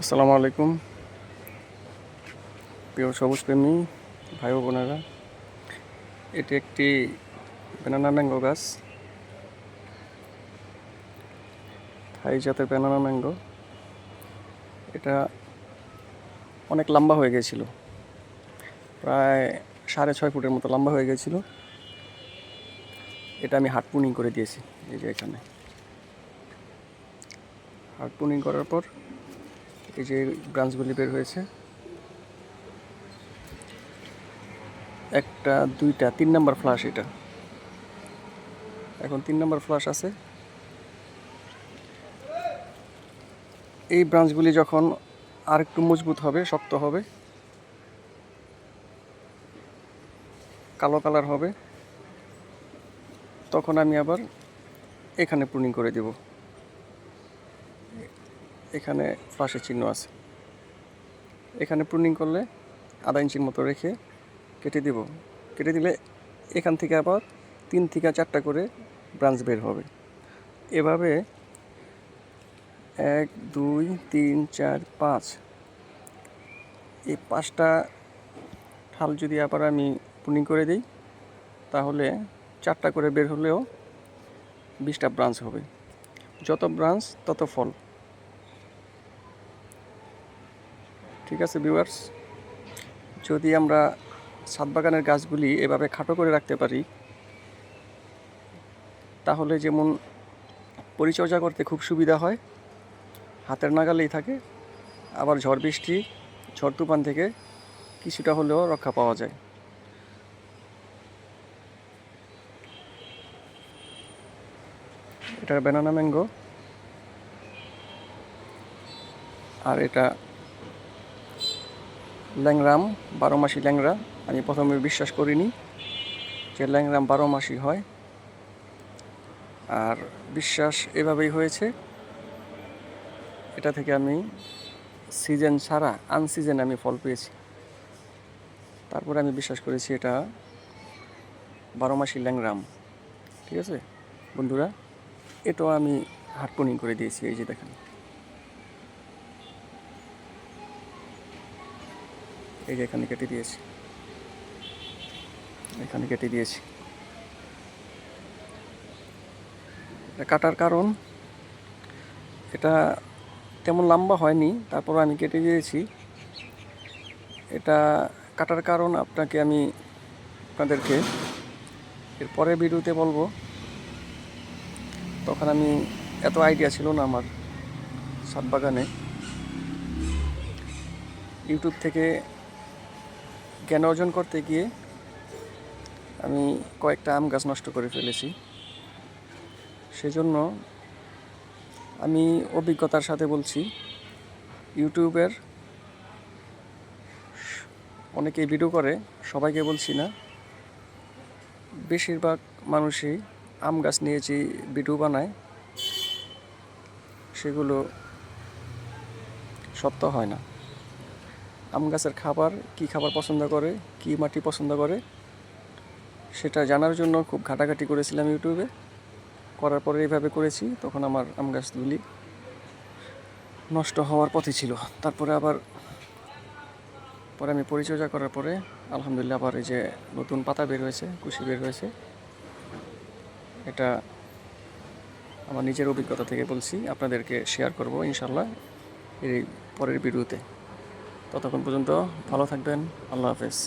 আসসালামু আলাইকুম। প্রিয় সবুজ প্রেমী ভাই বোনেরা, এটি একটি ব্যানানা ম্যাঙ্গো গাছ। থাই জাতের ব্যানানা ম্যাঙ্গো এটা অনেক লম্বা হয়ে গিয়েছিল প্রায় সাড়ে ছয় ফুটের মতো লম্বা হয়ে গিয়েছিল এটা আমি হাট পুনিং করে দিয়েছি, এই যে এখানে। হাট পুনিং করার পর এই যে ব্রাঞ্চগুলি বের হয়েছে। একটা, দুইটা, তিন নাম্বার ফ্লাশ এটা। এখন তিন নাম্বার ফ্লাশ আছে। এই ব্রাঞ্চগুলি যখন আর একটু মজবুত হবে, শক্ত হবে, কালো কালার হবে, তখন আমি আবার এখানে প্রুনিং করে দেব। এখানে ফ্লাশের চিহ্ন আছে। এখানে প্রুনিং করলে আধা ইঞ্চির মতো রেখে কেটে দেব। কেটে দিলে এখান থেকে আবার তিন থেকে চারটা করে ব্রাঞ্চ বের হবে। এভাবে এক, দুই, তিন, চার, পাঁচ। এই পাঁচটা ঠাল যদি আবার আমি পুনিং করে দিই, তাহলে চারটা করে বের হলেও বিশটা ব্রাঞ্চ হবে। যত ব্রাঞ্চ তত ফল। ঠিক আছে ভিউয়ার্স যদি আমরা ছাদ বাগানের গাছগুলি এভাবে খাটো করে রাখতে পারি, তাহলে যেমন পরিচর্যা করতে খুব সুবিধা হয়, হাতের নাগালেই থাকে, আবার ঝড় বৃষ্টি, ঝড় তুফান থেকে কিছুটা হলেও রক্ষা পাওয়া যায়। এটা ব্যানানা ম্যাঙ্গো আর এটা ল্যাংরাম, বারো মাসি ল্যাংরা, আমি প্রথমে বিশ্বাস করিনি যে ল্যাংরাম বারো মাসি হয়। আর বিশ্বাস এভাবেই হয়েছে, এটা থেকে আমি সিজন ছাড়া আনসিজন আমি ফল পেয়েছি। তারপরে আমি বিশ্বাস করেছি এটা বারো মাসি ল্যাংরাম, ঠিক আছে? বন্ধুরা, এটাও আমি হাটপনিং করে দিয়েছি, এই যে দেখেন। এই যে এখানে কেটে দিয়েছি। এখানে কেটে দিয়েছি। এটা কাটার কারণ, এটা তেমন লম্বা হয়নি, তারপর আমি কেটে দিয়েছি। এটা কাটার কারণ আপনাকে আমি আপনাদেরকে এর পরের ভিডিওতে বলব। তখন আমি এত আইডিয়া ছিল না আমার সাত বাগানে ইউটিউব থেকে জ্ঞান অর্জন করতে গিয়ে আমি কয়েকটা আম গাছ নষ্ট করে ফেলেছি। সেজন্য আমি অভিজ্ঞতার সাথে বলছি, ইউটিউবের অনেকেই ভিডিও করে, সবাইকে বলছি না, বেশিরভাগ মানুষই আম গাছ নিয়ে যে ভিডিও বানায়, সেগুলো সত্য হয় না। আম গাছের খাবার, কি খাবার পছন্দ করে, কি মাটি পছন্দ করে, সেটা জানার জন্য খুব ঘাটাঘাটি করেছিলাম ইউটিউবে। করার পরে এইভাবে করেছি, তখন আমার আম গাছগুলি নষ্ট হওয়ার পথে ছিল। তারপরে আবার, পরে আমি পরিচর্যা করার পরে আলহামদুলিল্লাহ আবার এই যে নতুন পাতা বের হয়েছে, কুশি বের হয়েছে। এটা আমার নিজের অভিজ্ঞতা থেকে বলছি, আপনাদেরকে শেয়ার করব ইনশাল্লাহ এই পরের ভিডিওতে। ততক্ষণ পর্যন্ত ভালো থাকবেন। আল্লাহ হাফেজ।